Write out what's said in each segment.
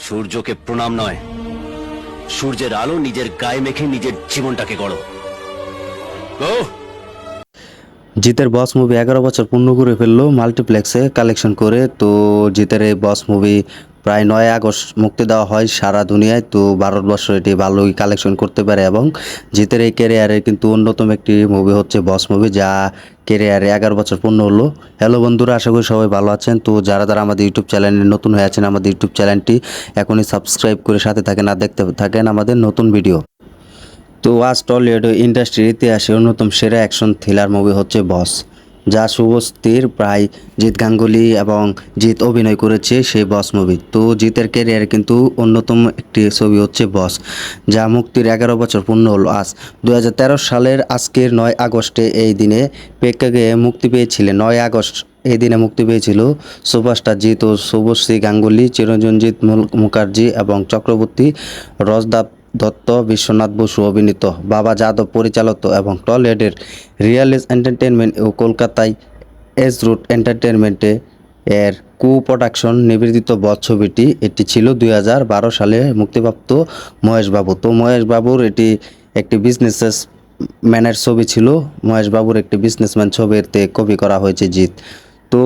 সূর্যকে প্রণাম নয়। সূর্যের আলো নিজের গায়ে মেখে নিজের জীবনটাকে গড়ো। গো! জিতের বস মুভি এগারো বছর পূর্ণ করে ফেলল মাল্টিপ্লেক্সে কালেকশন করে। তো জিতের এই বস মুভি প্রায় নয় আগস্ট মুক্তি দেওয়া হয় সারা দুনিয়ায়। তো ভারতবর্ষ এটি ভালোই কালেকশন করতে পারে এবং জিতের এই ক্যারিয়ারের কিন্তু অন্যতম একটি মুভি হচ্ছে বস মুভি যা ক্যারিয়ারে এগারো বছর পূর্ণ হলো। হ্যালো বন্ধুরা, আশা করি সবাই ভালো আছেন। তো যারা যারা আমাদের ইউটিউব চ্যানেলে নতুন হয়ে আছেন, আমাদের ইউটিউব চ্যানেলটি এখনই সাবস্ক্রাইব করে সাথে থাকেন আর দেখতে থাকেন আমাদের নতুন ভিডিও তো আজ টলিউড ইন্ডাস্ট্রির ইতিহাসে অন্যতম সেরা অ্যাকশন থ্রিলার মুভি হচ্ছে বস যা শুভস্তির প্রায় জিৎ গাঙ্গুলি এবং জিৎ অভিনয় করেছে সেই বস মুভি। তো জিতের ক্যারিয়ারে কিন্তু অন্যতম একটি ছবি হচ্ছে বস, যা মুক্তির এগারো বছর পূর্ণ হল আজ। দু হাজার তেরো সালের আজকের নয় আগস্টে এই দিনে প্রেক্ষাগৃহে মুক্তি পেয়েছিলেন নয় আগস্ট এই দিনে মুক্তি পেয়েছিল সুপারস্টার জিৎ ও শুভশ্রী গাঙ্গুলি চিরঞ্জনজিৎ মুখার্জি এবং চক্রবর্তী রজদাব দত্ত, বিশ্বনাথ বসু অভিনীত, বাবা যাদব পরিচালিত এবং টলিউডের রিয়ালিস এন্টারটেনমেন্ট ও কলকাতায় এস রুট এন্টারটেনমেন্টে এর কু প্রোডাকশন নিবেদিত বধ ছবিটি, এটি ছিল দুই হাজার বারো সালে মুক্তিপ্রাপ্ত মহেশ বাবু তো মহেশ বাবুর এটি একটি বিজনেসেস ম্যানের ছবি ছিল। মহেশ বাবুর একটি বিজনেসম্যান ছবিতে কপি করা হয়েছে জিৎ। তো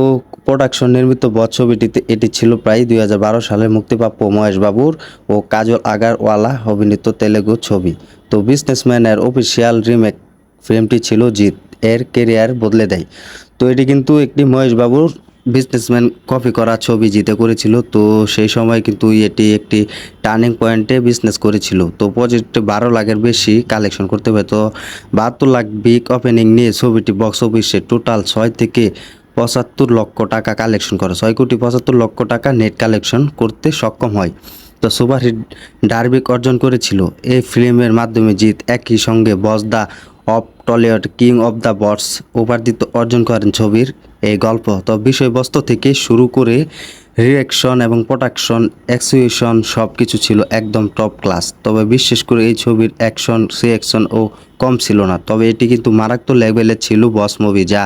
প্রোডাকশন নির্মিত বধ ছবিটিতে এটি ছিল প্রায় দুই হাজার বারো সালে মুক্তিপ্রাপ্য মহেশ বাবুর ও কাজল আগারওয়ালা অভিনীত তেলেগু ছবি। তো বিজনেসম্যানের অফিসিয়াল রিমেক ফিল্মটি ছিল জিৎ, এর কেরিয়ার বদলে দেয়। তো এটি কিন্তু একটি মহেশ বাবুর বিজনেসম্যান কপি করা ছবি জিতে করেছিল। তো সেই সময় কিন্তু এটি একটি টার্নিং পয়েন্টে বিজনেস করেছিল। তো প্রজেক্টে বারো লাখের বেশি কালেকশন করতে হবে। তো বাহাত্তর লাখ বিগ ওপেনিং নিয়ে ছবিটি বক্স অফিসে টোটাল ছয় থেকে পঁচাত্তর লক্ষ টাকা কালেকশন করে। ছয় কোটি পঁচাত্তর লক্ষ টাকা নেট কালেকশন করতে সক্ষম হয়। তো সুপারহিট ডার্বিক অর্জন করেছিল। এই ফিল্মের মাধ্যমে জিৎ একই সঙ্গে boss the of Tollywood, king of the bots উপার্জিত অর্জন করেন ছবির এই গল্প। তো বিষয়বস্তু থেকে শুরু করে রিয়েকশন এবং প্রোডাকশন এক্সিবিশন সব কিছু ছিল একদম টপ ক্লাস তবে বিশেষ করে এই ছবির অ্যাকশন সিএকশন ও কম ছিল না। তবে এটি কিন্তু মারাত্মক লেভেলের ছিল বস মুভি যা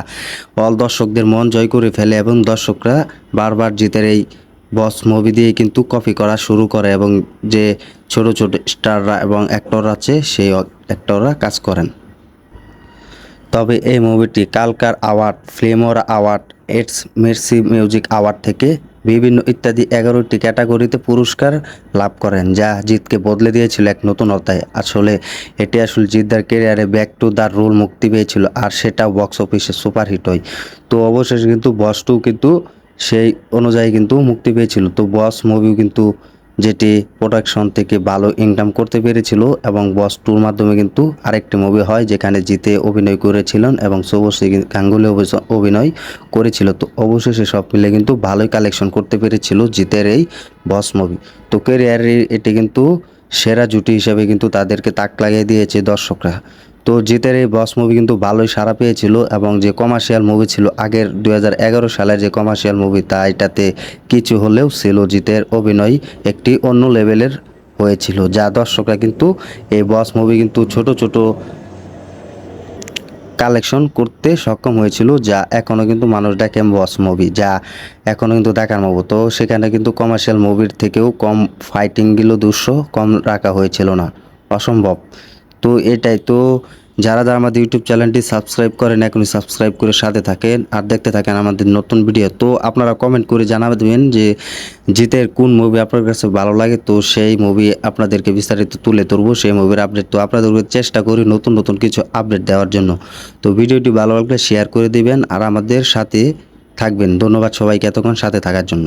অল দর্শকদের মন জয় করে ফেলে এবং দর্শকরা বারবার জিতের এই বস মুভি দিয়ে কিন্তু কপি করা শুরু করে এবং যে ছোট ছোট স্টাররা এবং অ্যাক্টর আছে, সেই অ্যাক্টররা কাজ করেন। তবে এই মুভিটি কালকার অ্যাওয়ার্ড ফিল্মোরা অ্যাওয়ার্ড এটস মের্সি মিউজিক অ্যাওয়ার্ড থেকে বিভিন্ন ইত্যাদি এগারোটি ক্যাটাগরিতে পুরস্কার লাভ করেন, যা জিতকে বদলে দিয়েছিল এক নতুন অধ্যায়। আসলে এটি আসলে জিদ্দার কেরিয়ারে ব্যাক টু দ্য রোল মুক্তি পেয়েছিল, আর সেটাও বক্স অফিসে সুপারহিট হয়। তো অবশেষে কিন্তু বস টু কিন্তু সেই অনুযায়ী কিন্তু মুক্তি পেয়েছিল। তো বস মুভিও কিন্তু যেটি প্রোডাকশন থেকে ভালো ইনকাম করতে পেরেছিল এবং বস টুর মাধ্যমে কিন্তু আরেকটি মুভি হয় যেখানে জিতে অভিনয় করেছিলেন এবং শুভশ্রী গাঙ্গুলি অভিনয় করেছিল। তো অবশেষে সব মিলে কিন্তু ভালোই কালেকশন করতে পেরেছিল জিতের এই বস মুভি তো ক্যারিয়ারে এটি কিন্তু সেরা জুটি হিসেবে কিন্তু তাদেরকে তাক লাগিয়ে দিয়েছে দর্শকরা। তো জিতের এই বস মুভি কিন্তু ভালোই সাড়া পেয়েছিল এবং যে কমার্শিয়াল মুভি ছিল আগের দু হাজার এগারো সালের যে কমার্শিয়াল মুভি তা এটাতে কিছু হলেও ছিল জিতের অভিনয় একটি অন্য লেভেলের হয়েছিল, যা দর্শকরা কিন্তু এই বস মুভি কিন্তু ছোট ছোট কালেকশন করতে সক্ষম হয়েছিল, যা এখনও কিন্তু মানুষ দেখে বস মুভি যা এখনও কিন্তু দেখার মতো। তো সেখানে কিন্তু কমার্শিয়াল মুভির থেকেও কম ফাইটিংগুলো দুশো কম রাখা হয়েছিল না, অসম্ভব। তো এটাই। তো যারা যারা আমাদের ইউটিউব চ্যানেলটি সাবস্ক্রাইব করেন, এখনই সাবস্ক্রাইব করে সাথে থাকেন আর দেখতে থাকেন আমাদের নতুন ভিডিও। তো আপনারা কমেন্ট করে জানাবে দেবেন যে জিতের কোন মুভি আপনার কাছে ভালো লাগে। তো সেই মুভি আপনাদেরকে বিস্তারিত তুলে ধরবো। সেই মুভির আপডেট তো আপনাদেরকে চেষ্টা করি নতুন নতুন কিছু আপডেট দেওয়ার জন্য। তো ভিডিওটি ভালো লাগলে শেয়ার করে দিবেন আর আমাদের সাথে থাকবেন। ধন্যবাদ সবাইকে এতক্ষণ সাথে থাকার জন্য।